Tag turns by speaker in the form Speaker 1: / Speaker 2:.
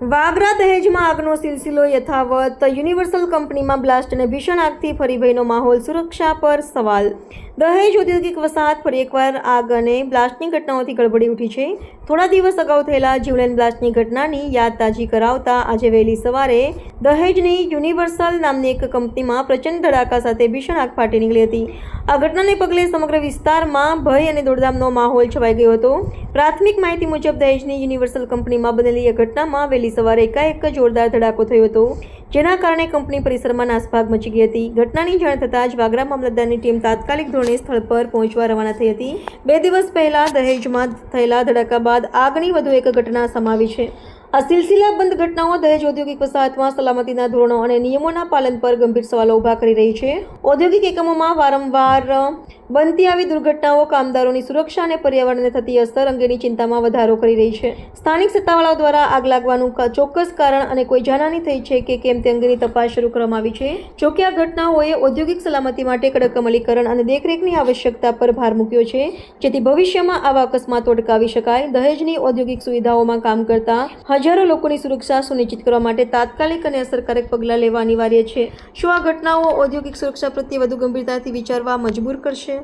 Speaker 1: વાગરા દહેજમાં આગનો સિલસિલો યથાવત. યુનિવર્સલ કંપનીમાં બ્લાસ્ટ અને ભીષણ આગથી ફરી ભયનો માહોલ સુરક્ષા પર સવાલ. દહેજ ઔદ્યોગિક વસાહત ફરી એકવાર આગ અને બ્લાસ્ટની ઘટનાઓથી ગડબડી ઉઠી છે. થોડા દિવસ અગાઉ થયેલા જીવલેન બ્લાસ્ટની ઘટનાની યાદ તાજી કરાવતા આજે વહેલી સવારે દહેજની યુનિવર્સલ નામની એક કંપનીમાં પ્રચંડ ધડાકા સાથે ભીષણ આગ ફાટી નીકળી હતી. આ ઘટનાને પગલે સમગ્ર વિસ્તારમાં ભય અને દોડધામનો માહોલ છવાઈ ગયો હતો. પ્રાથમિક માહિતી મુજબ દહેજની યુનિવર્સલ કંપનીમાં બનેલી આ ઘટનામાં વહેલી સવારે એકાએક જોરદાર ધડાકો થયો હતો. જેના કારણે કંપની પરિસરમાં નાસભાગ મચી ગઈ હતી. ઘટનાની જાણ થતાં જ વાગરા મામલતદારની ટીમ તાત્કાલિક ધોરણે સ્થળ પર પહોંચવા રવાના થઈ હતી. બે દિવસ પહેલા દહેજમાં થયેલા ધડાકા બાદ આગની વધુ એક ઘટના સમાવી છે. આ સિલસિલાબંધ ઘટનાઓ દહેજ ઔદ્યોગિક વસાહતમાં સલામતીના ધોરણો અને નિયમોના પાલન પર ગંભીર સવાલો ઊભા કરી રહી છે. ઔદ્યોગિક એકમોમાં વારંવાર બનતી આવી દુર્ઘટનાઓ કામદારોની સુરક્ષા અને પર્યાવરણને થતી અસર અંગેની ચિંતામાં વધારો કરી રહી છે. સ્થાનિક સત્તાવાળાઓ દ્વારા આગ લાગવાનું ચોક્કસ કારણ અને કોઈ જાનહાની થઈ છે કે કેમ તે અંગેની તપાસ શરૂ કરવામાં આવી છે. જોકે આ ઘટનાઓએ ઔદ્યોગિક સલામતી માટે કડક અમલીકરણ અને દેખરેખની આવશ્યકતા પર ભાર મૂક્યો છે, જેથી ભવિષ્યમાં આવા અકસ્માતો અટકાવી શકાય. દહેજની ઔદ્યોગિક સુવિધાઓમાં કામ કરતા હજારો લોકોની સુરક્ષા સુનિશ્ચિત કરવા માટે તાત્કાલિક અને અસરકારક પગલાં લેવા અનિવાર્ય છે. શું આ ઘટનાઓ ઔદ્યોગિક સુરક્ષા પ્રત્યે વધુ ગંભીરતાથી વિચારવા મજબૂર કરશે?